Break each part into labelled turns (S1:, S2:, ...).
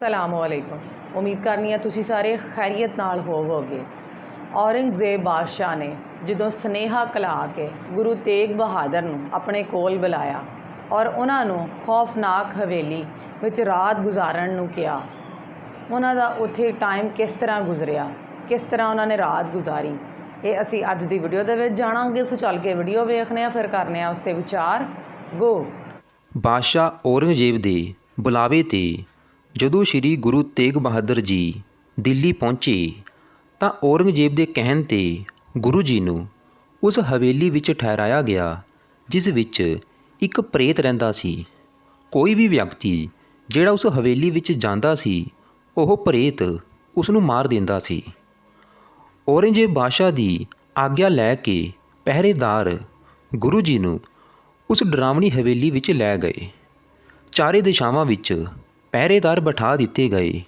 S1: ਅਸਲਾਮੁਅਲੈਕੁਮ ਉਮੀਦ ਕਰਨੀ ਹੈ ਤੁਸੀਂ ਸਾਰੇ ਖੈਰੀਅਤ ਨਾਲ ਹੋਵੋਗੇ ਔਰੰਗਜ਼ੇਬ ਬਾਦਸ਼ਾਹ ਨੇ ਜਦੋਂ ਸਨੇਹਾ ਕਲਾ ਕੇ ਗੁਰੂ ਤੇਗ ਬਹਾਦਰ ਨੂੰ ਆਪਣੇ ਕੋਲ ਬੁਲਾਇਆ ਔਰ ਉਹਨਾਂ ਨੂੰ ਖੌਫਨਾਕ ਹਵੇਲੀ ਵਿੱਚ ਰਾਤ ਗੁਜ਼ਾਰਨ ਨੂੰ ਕਿਹਾ ਉਹਨਾਂ ਦਾ ਉੱਥੇ ਟਾਈਮ ਕਿਸ ਤਰ੍ਹਾਂ ਗੁਜ਼ਰਿਆ ਕਿਸ ਤਰ੍ਹਾਂ ਉਹਨਾਂ ਨੇ ਰਾਤ ਗੁਜ਼ਾਰੀ ਇਹ ਅਸੀਂ ਅੱਜ ਦੀ ਵੀਡੀਓ ਦੇ ਵਿੱਚ ਜਾਣਾਂਗੇ ਸੋ ਚੱਲ ਕੇ ਵੀਡੀਓ ਵੇਖਨੇ ਆ ਫਿਰ ਕਰਨੇ ਆ ਉਸ ਤੇ ਵਿਚਾਰ ਗੋ
S2: ਬਾਦਸ਼ਾਹ ਔਰੰਗਜ਼ੇਬ ਦੇ ਬੁਲਾਵੇ ਤੇ ਜਦੋਂ ਸ੍ਰੀ ਗੁਰੂ ਤੇਗ ਬਹਾਦਰ ਜੀ ਦਿੱਲੀ ਪਹੁੰਚੇ ਤਾਂ ਔਰੰਗਜ਼ੇਬ ਦੇ ਕਹਿਣ ਤੇ ਗੁਰੂ ਜੀ ਨੂੰ ਉਸ ਹਵੇਲੀ ਵਿੱਚ ਠਹਿਰਾਇਆ ਗਿਆ, ਜਿਸ ਵਿੱਚ ਇੱਕ ਪ੍ਰੇਤ ਰਹਿੰਦਾ ਸੀ। ਕੋਈ ਵੀ ਵਿਅਕਤੀ ਜਿਹੜਾ ਉਸ ਹਵੇਲੀ ਵਿੱਚ ਜਾਂਦਾ ਸੀ, ਉਹ ਪ੍ਰੇਤ ਉਸ ਨੂੰ ਮਾਰ ਦਿੰਦਾ ਸੀ। ਔਰੰਗਜ਼ੇਬ ਬਾਦਸ਼ਾਹ ਦੀ ਆਗਿਆ ਲੈ ਕੇ ਪਹਿਰੇਦਾਰ ਗੁਰੂ ਜੀ ਨੂੰ ਉਸ ਡਰਾਵਣੀ ਹਵੇਲੀ ਵਿੱਚ ਲੈ ਗਏ। ਚਾਰੇ ਦਿਸ਼ਾਵਾਂ ਵਿੱਚ ਪਹਿਰੇਦਾਰ ਬਿਠਾ ਦਿੱਤੇ ਗਏ।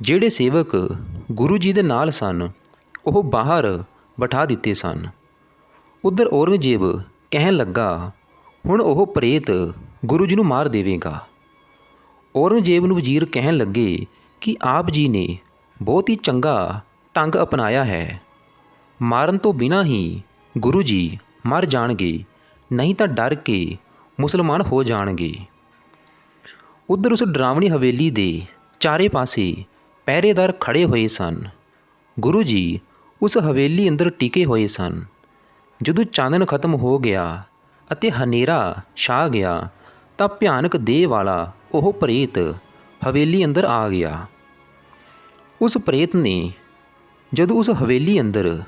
S2: ਜਿਹੜੇ ਸੇਵਕ ਗੁਰੂ ਜੀ ਦੇ ਨਾਲ ਸਨ, ਉਹ ਬਾਹਰ ਬਿਠਾ ਦਿੱਤੇ ਸਨ। ਉਧਰ ਔਰੰਗਜ਼ੇਬ ਕਹਿਣ ਲੱਗਾ, ਹੁਣ ਉਹ ਪ੍ਰੇਤ ਗੁਰੂ ਜੀ ਨੂੰ ਮਾਰ ਦੇਵੇਗਾ। ਔਰੰਗਜ਼ੇਬ ਨੂੰ ਵਜ਼ੀਰ ਕਹਿਣ ਲੱਗੇ ਕਿ ਆਪ ਜੀ ਨੇ ਬਹੁਤ ਹੀ ਚੰਗਾ ਢੰਗ ਅਪਣਾਇਆ ਹੈ। ਮਾਰਨ ਤੋਂ ਬਿਨਾਂ ਹੀ ਗੁਰੂ ਜੀ ਮਰ ਜਾਣਗੇ, ਨਹੀਂ ਤਾਂ ਡਰ ਕੇ ਮੁਸਲਮਾਨ ਹੋ ਜਾਣਗੇ। ਉਧਰ ਉਸ ਡਰਾਵਣੀ ਹਵੇਲੀ ਦੇ ਚਾਰੇ ਪਾਸੇ ਪਹਿਰੇਦਾਰ ਖੜੇ ਹੋਏ ਸਨ। ਗੁਰੂ ਜੀ ਉਸ ਹਵੇਲੀ ਅੰਦਰ ਟਿਕੇ ਹੋਏ ਸਨ। ਜਦੋਂ ਚਾਨਣ ਖਤਮ ਹੋ ਗਿਆ ਅਤੇ ਹਨੇਰਾ ਛਾ ਗਿਆ, ਤਾਂ ਭਿਆਨਕ ਦੇਹ ਵਾਲਾ ਉਹ ਪ੍ਰੇਤ ਹਵੇਲੀ ਅੰਦਰ ਆ ਗਿਆ। ਉਸ ਪ੍ਰੇਤ ਨੇ ਜਦੋਂ ਉਸ ਹਵੇਲੀ ਅੰਦਰ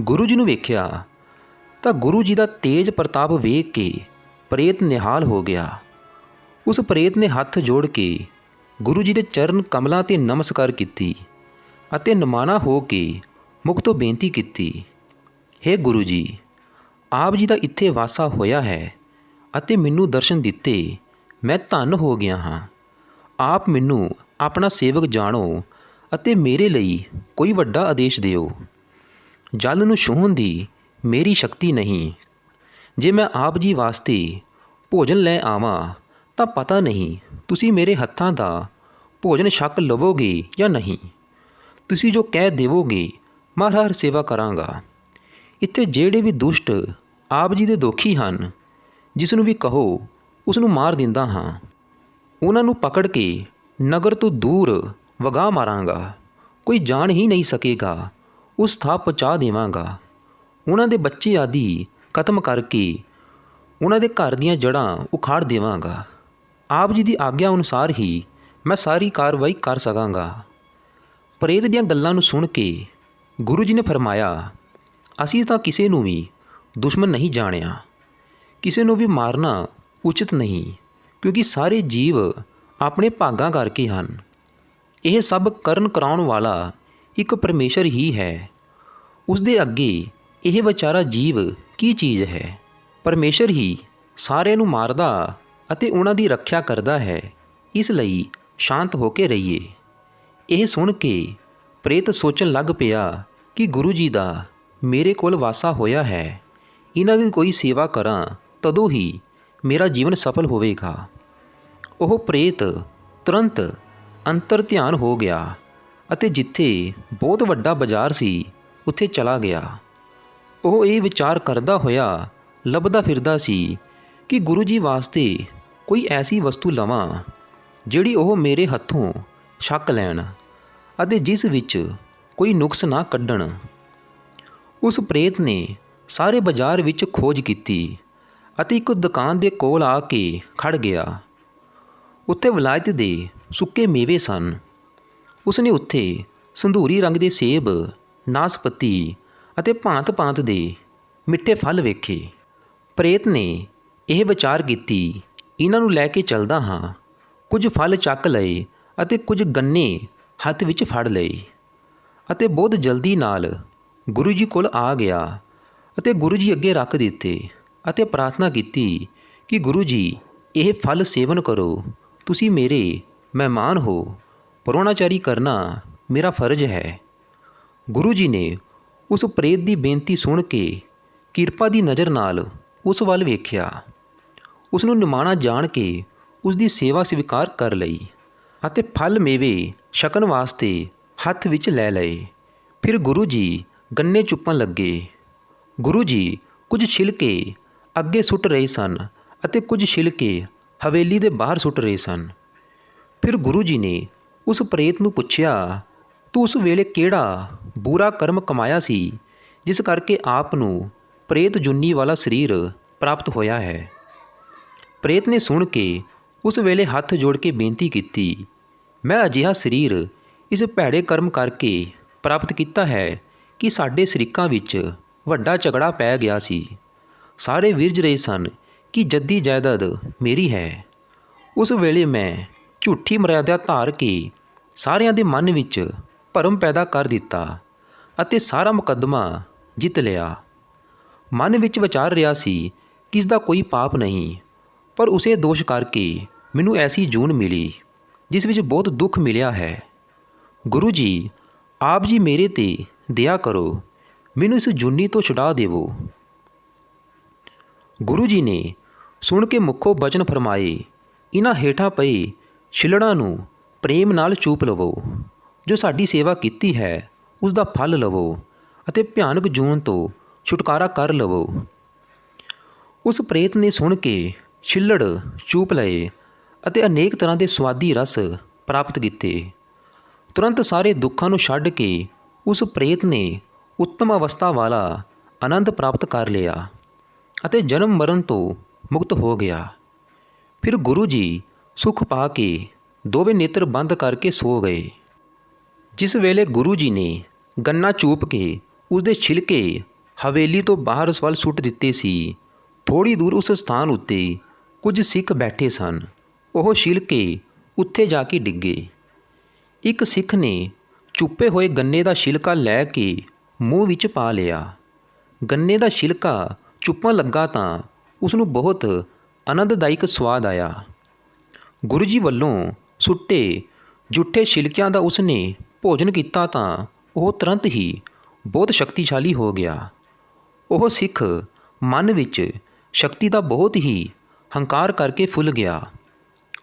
S2: ਗੁਰੂ ਜੀ ਨੂੰ ਵੇਖਿਆ, ਤਾਂ ਗੁਰੂ ਜੀ ਦਾ ਤੇਜ ਪ੍ਰਤਾਪ ਵੇਖ ਕੇ ਪ੍ਰੇਤ ਨਿਹਾਲ ਹੋ ਗਿਆ। ਉਸ ਪ੍ਰੇਤ ਨੇ ਹੱਥ ਜੋੜ ਕੇ ਗੁਰੂ ਜੀ ਦੇ ਚਰਨ ਕਮਲਾਂ ਤੇ ਨਮਸਕਾਰ ਕੀਤੀ ਅਤੇ ਨਮਾਨਾ ਹੋ ਕੇ ਮੁਖ ਤੋਂ ਬੇਨਤੀ ਕੀਤੀ हे ਗੁਰੂ ਜੀ, ਆਪ ਜੀ ਦਾ ਇੱਥੇ ਵਾਸਾ ਹੋਇਆ ਹੈ ਅਤੇ ਮੈਨੂੰ ਦਰਸ਼ਨ ਦਿੱਤੇ, ਮੈਂ ਧੰਨ ਹੋ ਗਿਆ ਹਾਂ। ਆਪ ਮੈਨੂੰ ਆਪਣਾ ਸੇਵਕ ਜਾਣੋ ਅਤੇ ਮੇਰੇ ਲਈ ਕੋਈ ਵੱਡਾ ਆਦੇਸ਼ ਦਿਓ। ਜਲ ਨੂੰ ਛੂਹਣ ਦੀ ਮੇਰੀ ਸ਼ਕਤੀ ਨਹੀਂ। ਜੇ ਮੈਂ ਆਪ ਜੀ ਵਾਸਤੇ ਭੋਜਨ ਲੈ ਆਵਾਂ ਤਾਂ ਪਤਾ ਨਹੀਂ ਤੁਸੀਂ ਮੇਰੇ ਹੱਥਾਂ ਦਾ ਭੋਜਨ ਛਕ ਲਵੋਗੇ ਜਾਂ ਨਹੀਂ। ਤੁਸੀਂ ਜੋ ਕਹਿ ਦੇਵੋਗੇ ਮੈਂ ਹਰ ਸੇਵਾ ਕਰਾਂਗਾ। ਇੱਥੇ ਜਿਹੜੇ ਵੀ ਦੁਸ਼ਟ ਆਪ ਜੀ ਦੇ ਦੋਖੀ ਹਨ, ਜਿਸ ਨੂੰ ਵੀ ਕਹੋ, ਉਸ ਨੂੰ ਮਾਰ ਦਿੰਦਾ ਹਾਂ। ਉਹਨਾਂ ਨੂੰ ਪਕੜ ਕੇ ਨਗਰ ਤੋਂ ਦੂਰ ਵਗਾ ਮਾਰਾਂਗਾ। ਕੋਈ ਜਾਣ ਹੀ ਨਹੀਂ ਸਕੇਗਾ, ਉਸ ਥਾਂ ਪਹੁੰਚਾ ਦੇਵਾਂਗਾ। ਉਹਨਾਂ ਦੇ ਬੱਚੇ ਆਦਿ ਖਤਮ ਕਰਕੇ ਉਹਨਾਂ ਦੇ ਘਰ ਦੀਆਂ ਜੜ੍ਹਾਂ ਉਖਾੜ ਦੇਵਾਂਗਾ। ਆਪ ਜੀ ਦੀ ਆਗਿਆ ਅਨੁਸਾਰ ਹੀ ਮੈਂ ਸਾਰੀ ਕਾਰਵਾਈ ਕਰ ਸਕਾਂਗਾ। ਪ੍ਰੇਤ ਦੀਆਂ ਗੱਲਾਂ ਨੂੰ ਸੁਣ ਕੇ ਗੁਰੂ ਜੀ ਨੇ ਫਰਮਾਇਆ, ਅਸੀਂ ਤਾਂ ਕਿਸੇ ਨੂੰ ਵੀ ਦੁਸ਼ਮਣ ਨਹੀਂ ਜਾਣਿਆ। ਕਿਸੇ ਨੂੰ ਵੀ ਮਾਰਨਾ ਉਚਿਤ ਨਹੀਂ, ਕਿਉਂਕਿ ਸਾਰੇ ਜੀਵ ਆਪਣੇ ਭਾਗਾਂ ਕਰਕੇ ਹਨ। ਇਹ ਸਭ ਕਰਨ ਕਰਾਉਣ ਵਾਲਾ ਇੱਕ ਪਰਮੇਸ਼ਰ ਹੀ ਹੈ। ਉਸ ਦੇ ਅੱਗੇ ਇਹ ਵਿਚਾਰਾ ਜੀਵ ਕੀ ਚੀਜ਼ ਹੈ? ਪਰਮੇਸ਼ਰ ਹੀ ਸਾਰਿਆਂ ਨੂੰ ਮਾਰਦਾ ਅਤੇ ਉਹਨਾਂ ਦੀ ਰੱਖਿਆ ਕਰਦਾ ਹੈ, ਇਸ ਲਈ ਸ਼ਾਂਤ ਹੋ ਕੇ ਰਹੀਏ। ਇਹ ਸੁਣ ਕੇ ਪ੍ਰੇਤ ਸੋਚਣ ਲੱਗ ਪਿਆ ਕਿ ਗੁਰੂ ਜੀ ਦਾ ਮੇਰੇ ਕੋਲ ਵਾਸਾ ਹੋਇਆ ਹੈ। ਇਹਨਾਂ ਦੀ ਕੋਈ ਸੇਵਾ ਕਰਾਂ ਤਦੋਂ ਹੀ ਮੇਰਾ ਜੀਵਨ ਸਫਲ ਹੋਵੇਗਾ। ਉਹ ਪ੍ਰੇਤ ਤੁਰੰਤ ਅੰਤਰ ਧਿਆਨ ਹੋ ਗਿਆ ਅਤੇ ਜਿੱਥੇ ਬਹੁਤ ਵੱਡਾ ਬਾਜ਼ਾਰ ਸੀ, ਉੱਥੇ ਚਲਾ ਗਿਆ। ਉਹ ਇਹ ਵਿਚਾਰ ਕਰਦਾ ਹੋਇਆ ਲੱਭਦਾ ਫਿਰਦਾ ਸੀ ਕਿ ਗੁਰੂ ਜੀ ਵਾਸਤੇ ਕੋਈ ਐਸੀ ਵਸਤੂ ਲਵਾਂ ਜਿਹੜੀ ਉਹ ਮੇਰੇ ਹੱਥੋਂ ਛੱਕ ਲੈਣ ਅਤੇ ਜਿਸ ਵਿੱਚ ਕੋਈ ਨੁਕਸ ਨਾ ਕੱਢਣ। ਉਸ ਪ੍ਰੇਤ ਨੇ ਸਾਰੇ ਬਾਜ਼ਾਰ ਵਿੱਚ ਖੋਜ ਕੀਤੀ ਅਤੇ ਇੱਕ ਦੁਕਾਨ ਦੇ ਕੋਲ ਆ ਕੇ ਖੜ ਗਿਆ। ਉੱਥੇ ਵਿਲਾਇਤ ਦੇ ਸੁੱਕੇ ਮੇਵੇ ਸਨ। ਉਸਨੇ ਉੱਥੇ ਸੰਧੂਰੀ ਰੰਗ ਦੇ ਸੇਬ, ਨਾਸਪਤੀ ਅਤੇ ਭਾਂਤ-ਭਾਂਤ ਦੇ ਮਿੱਠੇ ਫਲ ਵੇਖੇ। ਪ੍ਰੇਤ ਨੇ ਇਹ ਵਿਚਾਰ ਕੀਤੀ ਇਹਨਾਂ ਨੂੰ ਲੈ ਕੇ ਚੱਲਦਾ ਹਾਂ। ਕੁਝ ਫਲ ਚੱਕ ਲਏ ਅਤੇ ਕੁਝ ਗੰਨੇ ਹੱਥ ਵਿੱਚ ਫੜ ਲਏ। ਅਤੇ ਬਹੁਤ ਜਲਦੀ ਨਾਲ ਗੁਰੂ ਜੀ ਕੋਲ ਆ ਗਿਆ ਅਤੇ ਗੁਰੂ ਜੀ ਅੱਗੇ ਰੱਖ ਦਿੱਤੇ ਅਤੇ ਪ੍ਰਾਰਥਨਾ ਕੀਤੀ ਕਿ ਗੁਰੂ ਜੀ, ਇਹ ਫਲ ਸੇਵਨ ਕਰੋ। ਤੁਸੀਂ ਮੇਰੇ ਮਹਿਮਾਨ ਹੋ। ਪਰੋਣਾਚਾਰੀ ਕਰਨਾ ਮੇਰਾ ਫਰਜ਼ ਹੈ। ਗੁਰੂ ਜੀ ਨੇ ਉਸ ਪ੍ਰੇਤ ਦੀ ਬੇਨਤੀ ਸੁਣ ਕੇ ਕਿਰਪਾ ਦੀ ਨਜ਼ਰ ਨਾਲ ਉਸ ਵੱਲ ਵੇਖਿਆ। ਉਸ ਨੂੰ ਨਿਮਾਣਾ ਜਾਣ ਕੇ ਉਸ ਦੀ ਸੇਵਾ ਸਵੀਕਾਰ ਕਰ ਲਈ ਅਤੇ ਫਲ ਮੇਵੇ ਛਕਣ ਵਾਸਤੇ ਹੱਥ ਵਿੱਚ ਲੈ ਲਏ। ਫਿਰ ਗੁਰੂ ਜੀ ਗੰਨੇ ਚੁੱਪਣ ਲੱਗੇ। ਗੁਰੂ ਜੀ ਕੁਝ ਛਿਲਕੇ ਅੱਗੇ ਸੁੱਟ ਰਹੇ ਸਨ ਅਤੇ ਕੁਝ ਛਿਲਕੇ ਹਵੇਲੀ ਦੇ ਬਾਹਰ ਸੁੱਟ ਰਹੇ ਸਨ। ਫਿਰ ਗੁਰੂ ਜੀ ਨੇ ਉਸ ਪ੍ਰੇਤ ਨੂੰ ਪੁੱਛਿਆ, ਤੂੰ ਉਸ ਵੇਲੇ ਕਿਹੜਾ ਬੁਰਾ ਕਰਮ ਕਮਾਇਆ ਸੀ, ਜਿਸ ਕਰਕੇ ਆਪ ਨੂੰ ਪ੍ਰੇਤ ਜੁੰਨੀ ਵਾਲਾ ਸਰੀਰ ਪ੍ਰਾਪਤ ਹੋਇਆ ਹੈ? ਪ੍ਰੇਤ ਨੇ ਸੁਣ ਕੇ ਉਸ ਵੇਲੇ ਹੱਥ ਜੋੜ ਕੇ ਬੇਨਤੀ ਕੀਤੀ, ਮੈਂ ਅਜਿਹਾ ਸਰੀਰ ਇਸ ਭੈੜੇ ਕਰਮ ਕਰਕੇ ਪ੍ਰਾਪਤ ਕੀਤਾ ਹੈ ਕਿ ਸਾਡੇ ਸਰੀਕਾਂ ਵਿੱਚ ਵੱਡਾ ਝਗੜਾ ਪੈ ਗਿਆ ਸੀ। ਸਾਰੇ ਵਿਰਜ ਰਹੇ ਸਨ ਕਿ ਜੱਦੀ ਜਾਇਦਾਦ ਮੇਰੀ ਹੈ। ਉਸ ਵੇਲੇ ਮੈਂ ਝੂਠੀ ਮਰਿਆਦਾ ਧਾਰ ਕੇ ਸਾਰਿਆਂ ਦੇ ਮਨ ਵਿੱਚ ਭਰਮ ਪੈਦਾ ਕਰ ਦਿੱਤਾ ਅਤੇ ਸਾਰਾ ਮੁਕੱਦਮਾ ਜਿੱਤ ਲਿਆ। ਮਨ ਵਿੱਚ ਵਿਚਾਰ ਰਿਹਾ ਸੀ ਕਿ ਇਸ ਦਾ ਕੋਈ ਪਾਪ ਨਹੀਂ। ਪਰ ਉਸੇ ਦੋਸ਼ ਕਰਕੇ ਮੈਨੂੰ ਐਸੀ ਜੂਨ ਮਿਲੀ, ਜਿਸ ਵਿੱਚ ਬਹੁਤ ਦੁੱਖ ਮਿਲਿਆ ਹੈ। ਗੁਰੂ ਜੀ, ਆਪ ਜੀ ਮੇਰੇ ਤੇ ਦਇਆ ਕਰੋ, ਮੈਨੂੰ ਇਸ ਜੁਨੀ ਤੋਂ ਛੁਡਾ ਦੇਵੋ। ਗੁਰੂ ਜੀ ਨੇ ਸੁਣ ਕੇ ਮੁੱਖੋ ਬਚਨ ਫਰਮਾਏ ਇਹਨਾਂ ਹੇਠਾਂ ਪਏ ਛਿਲੜਾਂ ਨੂੰ ਪ੍ਰੇਮ ਨਾਲ ਚੂਪ ਲਵੋ। ਜੋ ਸਾਡੀ ਸੇਵਾ ਕੀਤੀ ਹੈ ਉਸ ਦਾ ਫਲ ਲਵੋ ਅਤੇ ਭਿਆਨਕ ਜੂਨ ਤੋਂ ਛੁਟਕਾਰਾ ਕਰ ਲਵੋ। ਉਸ ਪ੍ਰੇਤ ਨੇ ਸੁਣ ਕੇ ਛਿੱਲੜ, ਚੂਪ ਲਏ ਅਤੇ ਅਨੇਕ ਤਰ੍ਹਾਂ ਦੇ ਸਵਾਦੀ ਰਸ ਪ੍ਰਾਪਤ ਕੀਤੇ। ਤੁਰੰਤ ਸਾਰੇ ਦੁੱਖਾਂ ਨੂੰ ਛੱਡ ਕੇ ਉਸ ਪ੍ਰੇਤ ਨੇ ਉੱਤਮ ਅਵਸਥਾ ਵਾਲਾ ਆਨੰਦ ਪ੍ਰਾਪਤ ਕਰ ਲਿਆ ਅਤੇ ਜਨਮ ਮਰਨ ਤੋਂ ਮੁਕਤ ਹੋ ਗਿਆ। ਫਿਰ ਗੁਰੂ ਜੀ ਸੁਖ ਪਾ ਕੇ ਦੋਵੇਂ ਨੇਤਰ ਬੰਦ ਕਰਕੇ ਸੋ ਗਏ। ਜਿਸ ਵੇਲੇ ਗੁਰੂ ਜੀ ਨੇ ਗੰਨਾ ਚੂਪ ਕੇ ਉਸਦੇ ਛਿਲਕੇ ਹਵੇਲੀ ਤੋਂ ਬਾਹਰ ਉਸ ਵੱਲ ਸੁੱਟ ਦਿੱਤੇ ਸੀ ਥੋੜੀ ਦੂਰ ਉਸ ਸਥਾਨ ਉੱਤੇ ਕੁਝ ਸਿੱਖ ਬੈਠੇ ਸਨ। ਉਹ ਛਿਲਕੇ ਉੱਥੇ ਜਾ ਕੇ ਡਿੱਗੇ। ਇੱਕ ਸਿੱਖ ਨੇ ਚੁੱਪੇ ਹੋਏ ਗੰਨੇ ਦਾ ਛਿਲਕਾ ਲੈ ਕੇ ਮੂੰਹ ਵਿੱਚ ਪਾ ਲਿਆ। ਗੰਨੇ ਦਾ ਛਿਲਕਾ ਚੁੱਪਣ ਲੱਗਾ ਤਾਂ ਉਸ ਨੂੰ ਬਹੁਤ ਆਨੰਦਦਾਇਕ ਸਵਾਦ ਆਇਆ। ਗੁਰੂ ਜੀ ਵੱਲੋਂ ਸੁੱਟੇ ਜੁੱਠੇ ਛਿਲਕਿਆਂ ਦਾ ਉਸਨੇ ਭੋਜਨ ਕੀਤਾ ਤਾਂ ਉਹ ਤੁਰੰਤ ਹੀ ਬਹੁਤ ਸ਼ਕਤੀਸ਼ਾਲੀ ਹੋ ਗਿਆ। ਉਹ ਸਿੱਖ ਮਨ ਵਿੱਚ ਸ਼ਕਤੀ ਦਾ ਬਹੁਤ ਹੀ ਹੰਕਾਰ ਕਰਕੇ ਫੁੱਲ ਗਿਆ।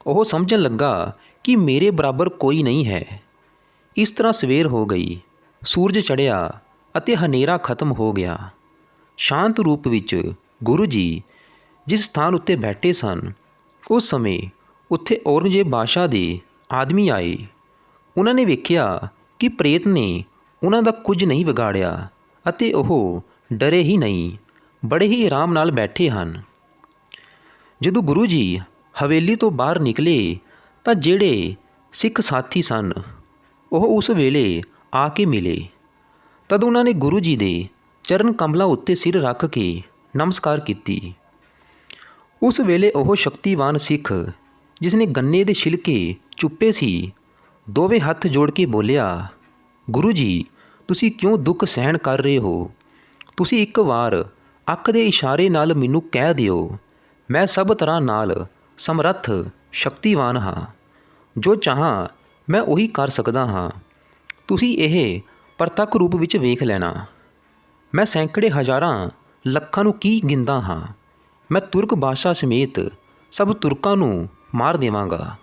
S2: ਉਹ ਸਮਝਣ ਲੱਗਾ ਕਿ ਮੇਰੇ ਬਰਾਬਰ ਕੋਈ ਨਹੀਂ ਹੈ। ਇਸ ਤਰ੍ਹਾਂ ਸਵੇਰ ਹੋ ਗਈ। ਸੂਰਜ ਚੜ੍ਹਿਆ ਅਤੇ ਹਨੇਰਾ ਖਤਮ ਹੋ ਗਿਆ। ਸ਼ਾਂਤ ਰੂਪ ਵਿੱਚ ਗੁਰੂ ਜੀ ਜਿਸ ਸਥਾਨ ਉੱਤੇ ਬੈਠੇ ਸਨ, ਉਸ ਸਮੇਂ ਉੱਥੇ ਔਰੰਗਜ਼ੇਬ ਬਾਦਸ਼ਾਹ ਦੇ ਆਦਮੀ ਆਏ। ਉਹਨਾਂ ਨੇ ਵੇਖਿਆ ਕਿ ਪ੍ਰੇਤ ਨੇ ਉਹਨਾਂ ਦਾ ਕੁਝ ਨਹੀਂ ਵਿਗਾੜਿਆ ਅਤੇ ਉਹ ਡਰੇ ਹੀ ਨਹੀਂ, ਬੜੇ ਹੀ ਆਰਾਮ ਨਾਲ ਬੈਠੇ ਹਨ। ਜਦੋਂ ਗੁਰੂ ਜੀ ਹਵੇਲੀ ਤੋਂ ਬਾਹਰ ਨਿਕਲੇ ਤਾਂ ਜਿਹੜੇ ਸਿੱਖ ਸਾਥੀ ਸਨ, ਉਹ ਉਸ ਵੇਲੇ ਆ ਕੇ ਮਿਲੇ। ਤਦ ਉਹਨਾਂ ਨੇ ਗੁਰੂ ਜੀ ਦੇ ਚਰਨ ਕਮਲਾਂ ਉੱਤੇ ਸਿਰ ਰੱਖ ਕੇ ਨਮਸਕਾਰ ਕੀਤੀ। ਉਸ ਵੇਲੇ ਉਹ ਸ਼ਕਤੀਵਾਨ ਸਿੱਖ, ਜਿਸ ਨੇ ਗੰਨੇ ਦੇ ਛਿਲਕੇ ਚੁੱਪੇ ਸੀ, ਦੋਵੇਂ ਹੱਥ ਜੋੜ ਕੇ ਬੋਲਿਆ, ਗੁਰੂ ਜੀ, ਤੁਸੀਂ ਕਿਉਂ ਦੁੱਖ ਸਹਿਣ ਕਰ ਰਹੇ ਹੋ? ਤੁਸੀਂ ਇੱਕ ਵਾਰ ਅੱਖ ਦੇ ਇਸ਼ਾਰੇ ਨਾਲ ਮੈਨੂੰ ਕਹਿ ਦਿਓ। ਮੈਂ ਸਭ ਤਰ੍ਹਾਂ ਨਾਲ ਸਮਰੱਥ, ਸ਼ਕਤੀਵਾਨ ਹਾਂ। ਜੋ ਚਾਹਾਂ, ਮੈਂ ਉਹੀ ਕਰ ਸਕਦਾ ਹਾਂ। ਤੁਸੀਂ ਇਹ ਪ੍ਰਤੱਖ ਰੂਪ ਵਿੱਚ ਵੇਖ ਲੈਣਾ। ਮੈਂ ਸੈਂਕੜੇ ਹਜ਼ਾਰਾਂ ਲੱਖਾਂ ਨੂੰ ਕੀ ਗਿੰਦਾ ਹਾਂ। ਮੈਂ ਤੁਰਕ ਬਾਦਸ਼ਾਹ ਸਮੇਤ ਸਭ ਤੁਰਕਾਂ ਨੂੰ ਮਾਰ ਦੇਵਾਂਗਾ।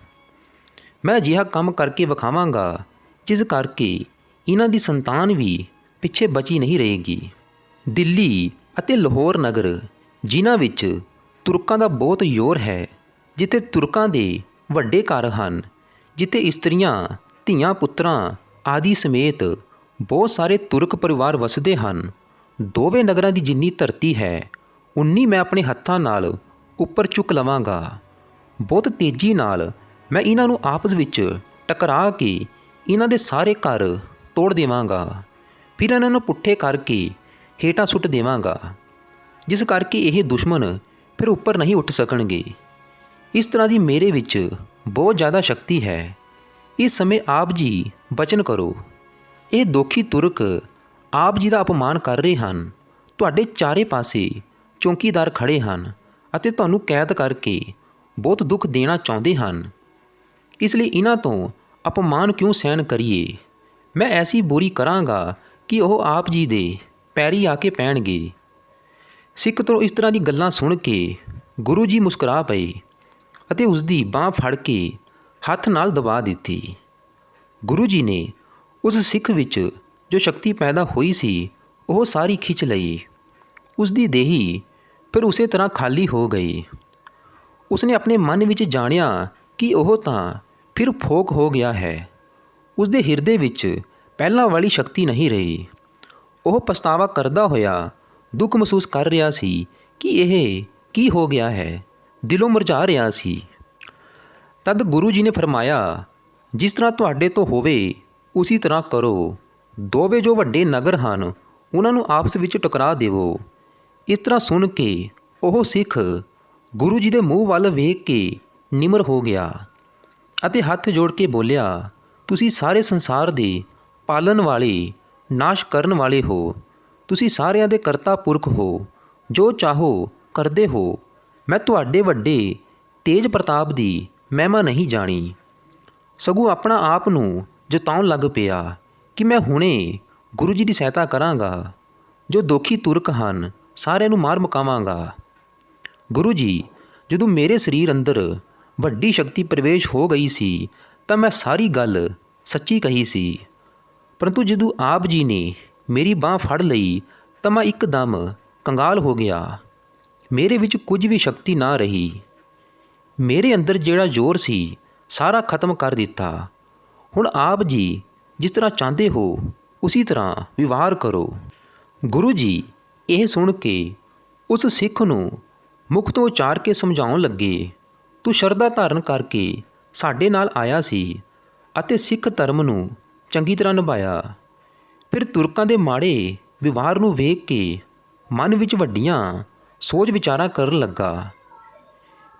S2: ਮੈਂ ਅਜਿਹਾ ਕੰਮ ਕਰਕੇ ਵਿਖਾਵਾਂਗਾ, ਜਿਸ ਕਰਕੇ ਇਹਨਾਂ ਦੀ ਸੰਤਾਨ ਵੀ ਪਿੱਛੇ ਬਚੀ ਨਹੀਂ ਰਹੇਗੀ। ਦਿੱਲੀ ਅਤੇ ਲਾਹੌਰ ਨਗਰ, ਜਿਨ੍ਹਾਂ ਵਿੱਚ ਤੁਰਕਾਂ ਦਾ ਬਹੁਤ ਜ਼ੋਰ ਹੈ, ਜਿੱਥੇ ਤੁਰਕਾਂ ਦੇ ਵੱਡੇ ਘਰ ਹਨ, ਜਿੱਥੇ ਇਸਤਰੀਆਂ, ਧੀਆਂ ਪੁੱਤਰਾਂ ਆਦਿ ਸਮੇਤ ਬਹੁਤ ਸਾਰੇ ਤੁਰਕ ਪਰਿਵਾਰ ਵਸਦੇ ਹਨ। ਦੋਵੇਂ ਨਗਰਾਂ ਦੀ ਜਿੰਨੀ ਧਰਤੀ ਹੈ, ਉਨੀ ਮੈਂ ਆਪਣੇ ਹੱਥਾਂ ਨਾਲ ਉੱਪਰ ਚੁੱਕ ਲਵਾਂਗਾ। ਬਹੁਤ ਤੇਜ਼ੀ ਨਾਲ ਮੈਂ ਇਹਨਾਂ ਨੂੰ ਆਪਸ ਵਿੱਚ ਟਕਰਾ ਕੇ ਇਹਨਾਂ ਦੇ ਸਾਰੇ ਘਰ ਤੋੜ ਦੇਵਾਂਗਾ। ਫਿਰ ਇਹਨਾਂ ਨੂੰ ਪੁੱਠੇ ਕਰਕੇ ਹੇਠਾਂ ਸੁੱਟ ਦੇਵਾਂਗਾ, ਜਿਸ ਕਰਕੇ ਇਹ ਦੁਸ਼ਮਣ ਫਿਰ ਉੱਪਰ ਨਹੀਂ ਉੱਠ ਸਕਣਗੇ। ਇਸ ਤਰ੍ਹਾਂ ਦੀ ਮੇਰੇ ਵਿੱਚ ਬਹੁਤ ਜ਼ਿਆਦਾ ਸ਼ਕਤੀ ਹੈ। ਇਸ ਸਮੇਂ ਆਪ ਜੀ ਬਚਨ ਕਰੋ। ਇਹ ਦੋਖੀ ਤੁਰਕ ਆਪ ਜੀ ਦਾ ਅਪਮਾਨ ਕਰ ਰਹੇ ਹਨ। ਤੁਹਾਡੇ ਚਾਰੇ ਪਾਸੇ ਚੌਂਕੀਦਾਰ ਖੜੇ ਹਨ ਅਤੇ ਤੁਹਾਨੂੰ ਕੈਦ ਕਰਕੇ ਬਹੁਤ ਦੁੱਖ ਦੇਣਾ ਚਾਹੁੰਦੇ ਹਨ। ਇਸ ਲਈ ਇਹਨਾਂ ਤੋਂ ਅਪਮਾਨ ਕਿਉਂ ਸਹਿਣ ਕਰੀਏ? ਮੈਂ ਐਸੀ ਬੁਰੀ ਕਰਾਂਗਾ ਕਿ ਉਹ ਆਪ ਜੀ ਦੇ ਪੈਰੀ ਆ ਕੇ ਪੈਣਗੇ। ਸਿੱਖ ਤੋਂ ਇਸ ਤਰ੍ਹਾਂ ਦੀ ਗੱਲਾਂ ਸੁਣ ਕੇ ਗੁਰੂ ਜੀ ਮੁਸਕਰਾ ਪਏ ਅਤੇ ਉਸ ਦੀ ਬਾਹ ਫੜ ਕੇ ਹੱਥ ਨਾਲ ਦਬਾ ਦਿੱਤੀ। ਗੁਰੂ ਜੀ ਨੇ ਉਸ ਸਿੱਖ ਵਿੱਚ ਜੋ ਸ਼ਕਤੀ ਪੈਦਾ ਹੋਈ ਸੀ, ਉਹ ਸਾਰੀ ਖਿੱਚ ਲਈ। ਉਸ ਦੀ ਦੇਹੀ ਫਿਰ ਉਸੇ ਤਰ੍ਹਾਂ ਖਾਲੀ ਹੋ ਗਈ। ਉਸਨੇ ਆਪਣੇ ਮਨ ਵਿੱਚ ਜਾਣਿਆ ਕਿ ਉਹ ਤਾਂ ਫਿਰ ਫੋਕ ਹੋ ਗਿਆ ਹੈ। ਉਸ ਦੇ ਹਿਰਦੇ ਵਿੱਚ ਪਹਿਲਾਂ ਵਾਲੀ ਸ਼ਕਤੀ ਨਹੀਂ ਰਹੀ। ਉਹ ਪਛਤਾਵਾ ਕਰਦਾ ਹੋਇਆ ਦੁੱਖ ਮਹਿਸੂਸ ਕਰ ਰਿਹਾ ਸੀ ਕਿ ਇਹ ਕੀ ਹੋ ਗਿਆ ਹੈ। ਦਿਲੋਂ ਮੁਰਝਾ ਰਿਹਾ ਸੀ। ਤਦ ਗੁਰੂ ਜੀ ਨੇ ਫਰਮਾਇਆ, ਜਿਸ ਤਰ੍ਹਾਂ ਤੁਹਾਡੇ ਤੋਂ ਹੋਵੇ, ਉਸੇ ਤਰ੍ਹਾਂ ਕਰੋ। ਦੋਵੇਂ ਜੋ ਵੱਡੇ ਨਗਰ ਹਨ, ਉਹਨਾਂ ਨੂੰ ਆਪਸ ਵਿੱਚ ਟਕਰਾ ਦੇਵੋ। ਇਸ ਤਰ੍ਹਾਂ ਸੁਣ ਕੇ ਉਹ ਸਿੱਖ ਗੁਰੂ ਜੀ ਦੇ ਮੂੰਹ ਵੱਲ ਵੇਖ ਕੇ ਨਿਮਰ ਹੋ ਗਿਆ ਅਤੇ ਹੱਥ ਜੋੜ ਕੇ ਬੋਲਿਆ, ਤੁਸੀਂ ਸਾਰੇ ਸੰਸਾਰ ਦੇ ਪਾਲਣ ਵਾਲੇ, ਨਾਸ਼ ਕਰਨ ਵਾਲੇ ਹੋ। ਤੁਸੀਂ ਸਾਰਿਆਂ ਦੇ ਕਰਤਾ ਪੁਰਖ ਹੋ, ਜੋ ਚਾਹੋ ਕਰਦੇ ਹੋ। ਮੈਂ ਤੁਹਾਡੇ ਵੱਡੇ ਤੇਜ ਪ੍ਰਤਾਪ ਦੀ ਮਹਿਮਾ ਨਹੀਂ ਜਾਣੀ। ਸਗੋਂ ਆਪਣਾ ਆਪ ਨੂੰ ਜਤਾਉਣ ਲੱਗ ਪਿਆ ਕਿ ਮੈਂ ਹੁਣੇ ਗੁਰੂ ਜੀ ਦੀ ਸਹਾਇਤਾ ਕਰਾਂਗਾ, ਜੋ ਦੋਖੀ ਤੁਰਕ ਹਨ, ਸਾਰਿਆਂ ਨੂੰ ਮਾਰ ਮੁਕਾਵਾਂਗਾ। ਗੁਰੂ ਜੀ, ਜਦੋਂ ਮੇਰੇ ਸਰੀਰ ਅੰਦਰ ਵੱਡੀ ਸ਼ਕਤੀ ਪ੍ਰਵੇਸ਼ ਹੋ ਗਈ ਸੀ, ਤਾਂ ਮੈਂ ਸਾਰੀ ਗੱਲ ਸੱਚੀ ਕਹੀ ਸੀ। ਪਰੰਤੂ ਜਦੋਂ ਆਪ ਜੀ ਨੇ ਮੇਰੀ ਬਾਹ ਫੜ ਲਈ ਤਾਂ ਮੈਂ ਇੱਕਦਮ ਕੰਗਾਲ ਹੋ ਗਿਆ। ਮੇਰੇ ਵਿੱਚ ਕੁਝ ਵੀ ਸ਼ਕਤੀ ਨਾ ਰਹੀ। ਮੇਰੇ ਅੰਦਰ ਜਿਹੜਾ ਜ਼ੋਰ ਸੀ, ਸਾਰਾ ਖਤਮ ਕਰ ਦਿੱਤਾ। ਹੁਣ ਆਪ ਜੀ ਜਿਸ ਤਰ੍ਹਾਂ ਚਾਹੁੰਦੇ ਹੋ, ਉਸੇ ਤਰ੍ਹਾਂ ਵਿਵਹਾਰ ਕਰੋ। ਗੁਰੂ ਜੀ ਇਹ ਸੁਣ ਕੇ ਉਸ ਸਿੱਖ ਨੂੰ ਮੁਖ ਤੋਂ ਉਚਾਰ ਕੇ ਸਮਝਾਉਣ ਲੱਗੇ, ਤੂੰ ਸ਼ਰਧਾ ਧਾਰਨ ਕਰਕੇ ਸਾਡੇ ਨਾਲ ਆਇਆ ਸੀ ਅਤੇ ਸਿੱਖ ਧਰਮ ਨੂੰ ਚੰਗੀ ਤਰ੍ਹਾਂ ਨਿਭਾਇਆ। ਫਿਰ ਤੁਰਕਾਂ ਦੇ ਮਾੜੇ ਵਿਵਹਾਰ ਨੂੰ ਵੇਖ ਕੇ ਮਨ ਵਿੱਚ ਵੱਡੀਆਂ ਸੋਚ ਵਿਚਾਰਾਂ ਕਰਨ ਲੱਗਾ।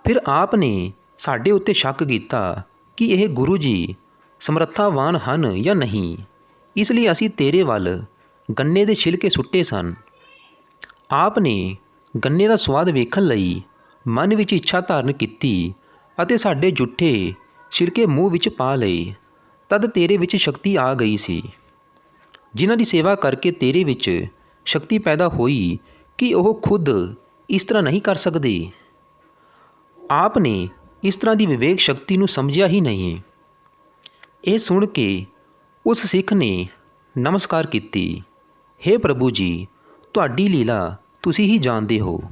S2: ਫਿਰ ਆਪ ਨੇ ਸਾਡੇ ਉੱਤੇ ਸ਼ੱਕ ਕੀਤਾ ਕਿ ਇਹ ਗੁਰੂ ਜੀ ਸਮਰੱਥਾਵਾਨ ਹਨ ਜਾਂ ਨਹੀਂ। ਇਸ ਲਈ ਅਸੀਂ ਤੇਰੇ ਵੱਲ ਗੰਨੇ ਦੇ ਛਿਲਕੇ ਸੁੱਟੇ ਸਨ। ਆਪ ਨੇ ਗੰਨੇ ਦਾ ਸਵਾਦ ਵੇਖਣ ਲਈ ਮਨ ਵਿੱਚ ਇੱਛਾ ਧਾਰਨ ਕੀਤੀ ਅਤੇ ਸਾਡੇ ਜੁੱਠੇ ਛਿਲਕੇ ਮੂੰਹ ਵਿੱਚ ਪਾ ਲਏ। ਤਦ ਤੇਰੇ ਵਿੱਚ ਸ਼ਕਤੀ ਆ ਗਈ ਸੀ। ਜਿਨ੍ਹਾਂ ਦੀ ਸੇਵਾ ਕਰਕੇ ਤੇਰੇ ਵਿੱਚ ਸ਼ਕਤੀ ਪੈਦਾ ਹੋਈ ਕਿ ਉਹ ਖੁਦ ਇਸ ਤਰ੍ਹਾਂ ਨਹੀਂ ਕਰ ਸਕਦੇ। ਆਪ ਨੇ ਇਸ ਤਰ੍ਹਾਂ ਦੀ ਵਿਵੇਕ ਸ਼ਕਤੀ ਨੂੰ ਸਮਝਿਆ ਹੀ ਨਹੀਂ। ਇਹ ਸੁਣ ਕੇ ਉਸ ਸਿੱਖ ਨੇ ਨਮਸਕਾਰ ਕੀਤੀ हे ਪ੍ਰਭੂ ਜੀ, ਤੁਹਾਡੀ ਲੀਲਾ ਤੁਸੀਂ ਹੀ ਜਾਣਦੇ ਹੋ।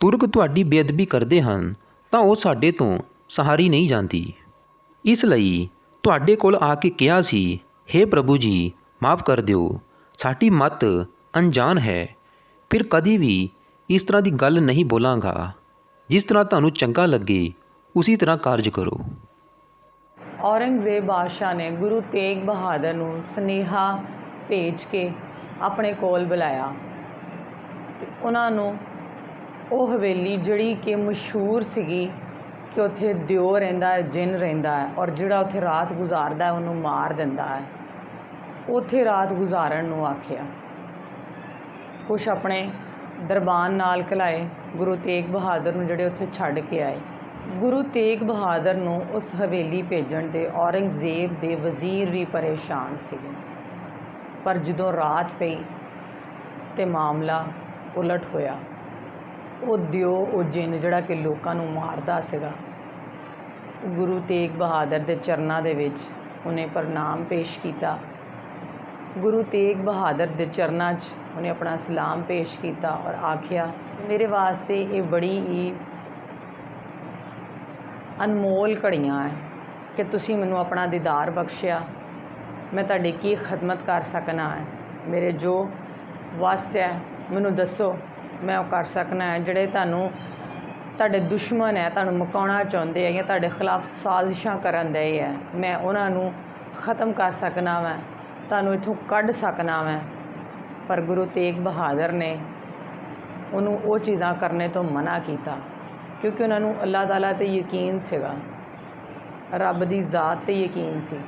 S2: ਤੁਰਕ ਤੁਹਾਡੀ ਬੇਅਦਬੀ ਕਰਦੇ ਹਨ ਤਾਂ ਉਹ ਸਾਡੇ ਤੋਂ ਸਹਾਰੀ ਨਹੀਂ ਜਾਂਦੀ। ਇਸ ਲਈ ਤੁਹਾਡੇ ਕੋਲ ਆ ਕੇ ਕਿਹਾ ਸੀ हे ਪ੍ਰਭੂ ਜੀ ਮਾਫ ਕਰ ਦਿਓ। ਸਾਡੀ ਮਤ ਅਣਜਾਣ ਹੈ। ਫਿਰ ਕਦੀ ਵੀ ਇਸ ਤਰ੍ਹਾਂ ਦੀ ਗੱਲ ਨਹੀਂ ਬੋਲਾਂਗਾ। ਜਿਸ ਤਰ੍ਹਾਂ ਤੁਹਾਨੂੰ ਚੰਗਾ ਲੱਗੇ, ਉਸੇ ਤਰ੍ਹਾਂ ਕਾਰਜ ਕਰੋ।
S1: ਔਰੰਗਜ਼ੇਬ ਬਾਦਸ਼ਾਹ ਨੇ ਗੁਰੂ ਤੇਗ ਬਹਾਦਰ ਨੂੰ ਸਨੇਹਾ ਭੇਜ ਕੇ ਆਪਣੇ ਕੋਲ ਬੁਲਾਇਆ ਤੇ ਉਹਨਾਂ ਨੂੰ ਉਹ ਹਵੇਲੀ ਜਿਹੜੀ ਕਿ ਮਸ਼ਹੂਰ ਸੀਗੀ ਕਿ ਉੱਥੇ ਦਿਓ ਰਹਿੰਦਾ ਹੈ, ਜਿੰਨ ਰਹਿੰਦਾ ਹੈ ਔਰ ਜਿਹੜਾ ਉੱਥੇ ਰਾਤ ਗੁਜ਼ਾਰਦਾ ਹੈ, ਉਹਨੂੰ ਮਾਰ ਦਿੰਦਾ ਹੈ। ਉੱਥੇ ਰਾਤ ਗੁਜ਼ਾਰਨ ਨੂੰ ਆਖਿਆ। ਕੁਛ ਆਪਣੇ ਦਰਬਾਨ ਨਾਲ ਕਲਾਏ ਗੁਰੂ ਤੇਗ ਬਹਾਦਰ ਨੂੰ ਜਿਹੜੇ ਉੱਥੇ ਛੱਡ ਕੇ ਆਏ। ਗੁਰੂ ਤੇਗ ਬਹਾਦਰ ਨੂੰ ਉਸ ਹਵੇਲੀ ਭੇਜਣ ਦੇ ਔਰੰਗਜ਼ੇਬ ਦੇ ਵਜ਼ੀਰ ਵੀ ਪਰੇਸ਼ਾਨ ਸੀਗੇ। ਪਰ ਜਦੋਂ ਰਾਤ ਪਈ ਤੇ ਮਾਮਲਾ ਉਲਟ ਹੋਇਆ, ਉਹ ਦਿਓ ਉਹ ਜਿੰਨ ਜਿਹੜਾ ਕਿ ਲੋਕਾਂ ਨੂੰ ਮਾਰਦਾ ਸੀਗਾ, ਗੁਰੂ ਤੇਗ ਬਹਾਦਰ ਦੇ ਚਰਨਾਂ ਦੇ ਵਿੱਚ ਉਹਨੇ ਪ੍ਰਣਾਮ ਪੇਸ਼ ਕੀਤਾ ਗੁਰੂ ਤੇਗ ਬਹਾਦਰ ਦੇ ਚਰਨਾਂ 'ਚ ਉਹਨੇ ਆਪਣਾ ਸਲਾਮ ਪੇਸ਼ ਕੀਤਾ ਔਰ ਆਖਿਆ, ਮੇਰੇ ਵਾਸਤੇ ਇਹ ਬੜੀ ਹੀ ਅਨਮੋਲ ਘੜੀਆਂ ਹੈ ਕਿ ਤੁਸੀਂ ਮੈਨੂੰ ਆਪਣਾ ਦੀਦਾਰ ਬਖਸ਼ਿਆ। ਮੈਂ ਤੁਹਾਡੀ ਕੀ ਖidmat ਕਰ ਸਕਣਾ ਹੈ? ਮੇਰੇ ਜੋ ਵਸ ਹੈ, ਮੈਨੂੰ ਦੱਸੋ, ਮੈਂ ਉਹ ਕਰ ਸਕਣਾ ਹੈ। ਜਿਹੜੇ ਤੁਹਾਨੂੰ ਤੁਹਾਡੇ ਦੁਸ਼ਮਣ ਹੈ, ਤੁਹਾਨੂੰ ਮੁਕਾਉਣਾ ਚਾਹੁੰਦੇ ਹੈ ਜਾਂ ਤੁਹਾਡੇ ਖਿਲਾਫ ਸਾਜ਼ਿਸ਼ਾਂ ਕਰਨ ਦੇ ਹੈ, ਮੈਂ ਉਹਨਾਂ ਨੂੰ ਖਤਮ ਕਰ ਸਕਣਾ ਮੈਂ ਤੁਹਾਨੂੰ ਇਥੋਂ ਕੱਢ ਸਕਣਾ ਮੈਂ। ਪਰ ਗੁਰੂ ਤੇਗ ਬਹਾਦਰ ਨੇ ਉਹਨੂੰ ਉਹ ਚੀਜ਼ਾਂ ਕਰਨੇ ਤੋਂ ਮਨਾ ਕੀਤਾ, ਕਿਉਂਕਿ ਉਹਨਾਂ ਨੂੰ ਅੱਲਾਹ ਤਾਲਾ ਤੇ ਯਕੀਨ ਸੀਗਾ। ਰੱਬ ਦੀ ਜ਼ਾਤ ਤੇ ਯਕੀਨ ਸੀ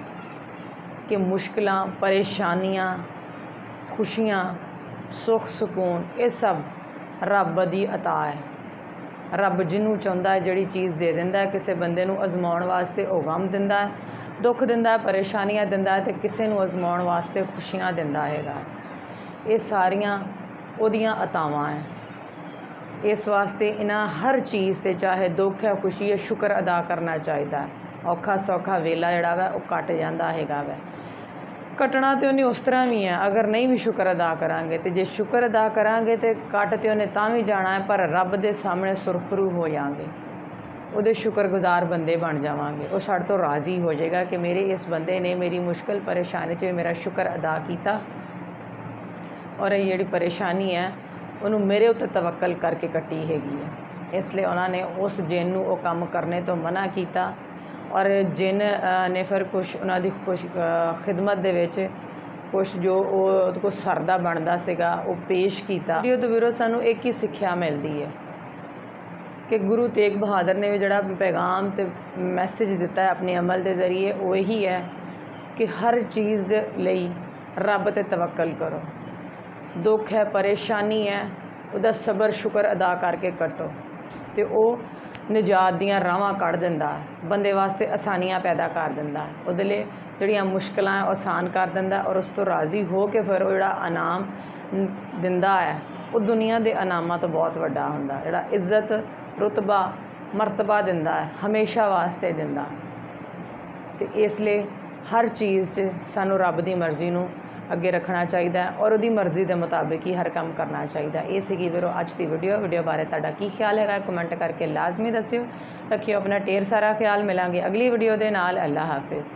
S1: ਕਿ ਮੁਸ਼ਕਲਾਂ, ਪਰੇਸ਼ਾਨੀਆਂ, ਖੁਸ਼ੀਆਂ, ਸੁੱਖ, ਸਕੂਨ, ਇਹ ਸਭ ਰੱਬ ਦੀ ਅਤਾ ਹੈ। ਰੱਬ ਜਿਹਨੂੰ ਚਾਹੁੰਦਾ ਹੈ, ਜਿਹੜੀ ਚੀਜ਼ ਦੇ ਦਿੰਦਾ ਹੈ, ਕਿਸੇ ਬੰਦੇ ਨੂੰ ਅਜ਼ਮਾਉਣ ਵਾਸਤੇ ਉਹ ਗਮ ਦਿੰਦਾ ਹੈ ਦੁੱਖ ਦਿੰਦਾ, ਪਰੇਸ਼ਾਨੀਆਂ ਦਿੰਦਾ ਹੈ ਤੇ ਕਿਸੇ ਨੂੰ ਅਜ਼ਮਾਉਣ ਵਾਸਤੇ ਖੁਸ਼ੀਆਂ ਦਿੰਦਾ ਹੈਗਾ। ਇਹ ਸਾਰੀਆਂ ਉਹਦੀਆਂ ਅਤਾਵਾਂ ਹੈ ਇਸ ਵਾਸਤੇ ਇਹਨਾਂ ਹਰ ਚੀਜ਼ ਤੇ ਚਾਹੇ ਦੁੱਖ ਹੈ, ਖੁਸ਼ੀ ਹੈ, ਸ਼ੁਕਰ ਅਦਾ ਕਰਨਾ ਚਾਹੀਦਾ। ਹੈ ਔਖਾ ਸੌਖਾ ਵੇਲਾ ਜਿਹੜਾ ਵਾ, ਉਹ ਕੱਟ ਜਾਂਦਾ ਹੈਗਾ ਵਾ। ਕੱਟਣਾ ਤੇ ਉਹਨੇ ਉਸ ਤਰ੍ਹਾਂ ਵੀ ਹੈ, ਅਗਰ ਨਹੀਂ ਵੀ ਸ਼ੁਕਰ ਅਦਾ ਕਰਾਂਗੇ ਤੇ ਜੇ ਸ਼ੁਕਰ ਅਦਾ ਕਰਾਂਗੇ ਤੇ ਕੱਟ ਤੇ ਉਹਨੇ ਤਾਂ ਵੀ ਜਾਣਾ ਹੈ, ਪਰ ਰੱਬ ਦੇ ਸਾਹਮਣੇ ਸੁਰਖਰੂ ਹੋ ਜਾਾਂਗੇ। ਉਹਦੇ ਸ਼ੁਕਰਗੁਜ਼ਾਰ ਬੰਦੇ ਬਣ ਜਾਵਾਂਗੇ। ਉਹ ਸਾਡੇ ਤੋਂ ਰਾਜ਼ੀ ਹੋ ਜਾਏਗਾ ਕਿ ਮੇਰੇ ਇਸ ਬੰਦੇ ਨੇ ਮੇਰੀ ਮੁਸ਼ਕਲ ਪਰੇਸ਼ਾਨੀ 'ਚ ਮੇਰਾ ਸ਼ੁਕਰ ਅਦਾ ਕੀਤਾ। ਔਰ ਇਹ ਜਿਹੜੀ ਪਰੇਸ਼ਾਨੀ ਹੈ, ਉਹਨੂੰ ਮੇਰੇ ਉੱਤੇ ਤਵੱਕਲ ਕਰਕੇ ਕੱਟੀ ਹੈਗੀ ਹੈ। ਇਸ ਲਈ ਉਹਨਾਂ ਨੇ ਉਸ ਜਿੰਨ ਨੂੰ ਉਹ ਕੰਮ ਕਰਨੇ ਤੋਂ ਮਨਾ ਕੀਤਾ। ਔਰ ਜਿੰਨ ਨੇ ਫਿਰ ਕੁਛ ਉਹਨਾਂ ਦੀ ਖੁਸ਼ ਖਿਦਮਤ ਦੇ ਵਿੱਚ ਕੁਛ ਜੋ ਉਹ ਉਹਦੇ ਕੋਲ ਸਰਦਾ ਬਣਦਾ ਸੀਗਾ, ਉਹ ਪੇਸ਼ ਕੀਤਾ। ਵੀਡੀਓ ਤੋਂ ਵੀਰੋ ਸਾਨੂੰ ਇੱਕ ਹੀ ਸਿੱਖਿਆ ਮਿਲਦੀ ਹੈ। ਕਿ ਗੁਰੂ ਤੇਗ ਬਹਾਦਰ ਨੇ ਵੀ ਜਿਹੜਾ ਪੈਗਾਮ ਤੇ ਮੈਸੇਜ ਦਿੱਤਾ ਹੈ ਆਪਣੇ ਅਮਲ ਦੇ ਜ਼ਰੀਏ, ਉਹ ਇਹੀ ਹੈ ਕਿ ਹਰ ਚੀਜ਼ ਦੇ ਲਈ ਰੱਬ ਤੇ ਤਵੱਕਲ ਕਰੋ। ਦੁੱਖ ਹੈ, ਪਰੇਸ਼ਾਨੀ ਹੈ, ਉਹਦਾ ਸਬਰ, ਸ਼ੁਕਰ ਅਦਾ ਕਰਕੇ ਕੱਟੋ ਤੇ ਉਹ ਨਿਜਾਤ ਦੀਆਂ ਰਾਹਾਂ ਕੱਢ ਦਿੰਦਾ ਬੰਦੇ ਵਾਸਤੇ ਆਸਾਨੀਆਂ ਪੈਦਾ ਕਰ ਦਿੰਦਾ ਉਹਦੇ ਲਈ ਜਿਹੜੀਆਂ ਮੁਸ਼ਕਲਾਂ ਹੈ, ਉਹ ਆਸਾਨ ਕਰ ਦਿੰਦਾ ਔਰ ਉਸ ਤੋਂ ਰਾਜ਼ੀ ਹੋ ਕੇ ਫਿਰ ਉਹ ਜਿਹੜਾ ਇਨਾਮ ਦਿੰਦਾ ਹੈ, ਉਹ ਦੁਨੀਆ ਦੇ ਇਨਾਮਾਂ ਤੋਂ ਬਹੁਤ ਵੱਡਾ ਹੁੰਦਾ ਜਿਹੜਾ ਇੱਜ਼ਤ ਰੁਤਬਾ ਮਰਤਬਾ ਦਿੰਦਾ ਹੈ, ਹਮੇਸ਼ਾ ਵਾਸਤੇ ਦਿੰਦਾ ਤੇ ਇਸ ਲਈ ਹਰ ਚੀਜ਼ 'ਚ ਸਾਨੂੰ ਰੱਬ ਦੀ ਮਰਜ਼ੀ ਨੂੰ ਅੱਗੇ ਰੱਖਣਾ ਚਾਹੀਦਾ ਔਰ ਉਹਦੀ ਮਰਜ਼ੀ ਦੇ ਮੁਤਾਬਿਕ ਹੀ ਹਰ ਕੰਮ ਕਰਨਾ ਚਾਹੀਦਾ ਇਹ ਸੀਗੀ ਵੀਰੋ ਅੱਜ ਦੀ ਵੀਡੀਓ ਵੀਡੀਓ ਬਾਰੇ ਤੁਹਾਡਾ ਕੀ ਖਿਆਲ ਹੈਗਾ ਕਮੈਂਟ ਕਰਕੇ ਲਾਜ਼ਮੀ ਦੱਸਿਓ। ਰੱਖਿਓ ਆਪਣਾ ਢੇਰ ਸਾਰਾ ਖਿਆਲ, ਮਿਲਾਂਗੇ ਅਗਲੀ ਵੀਡੀਓ ਦੇ ਨਾਲ ਅੱਲਾ ਹਾਫਿਜ਼।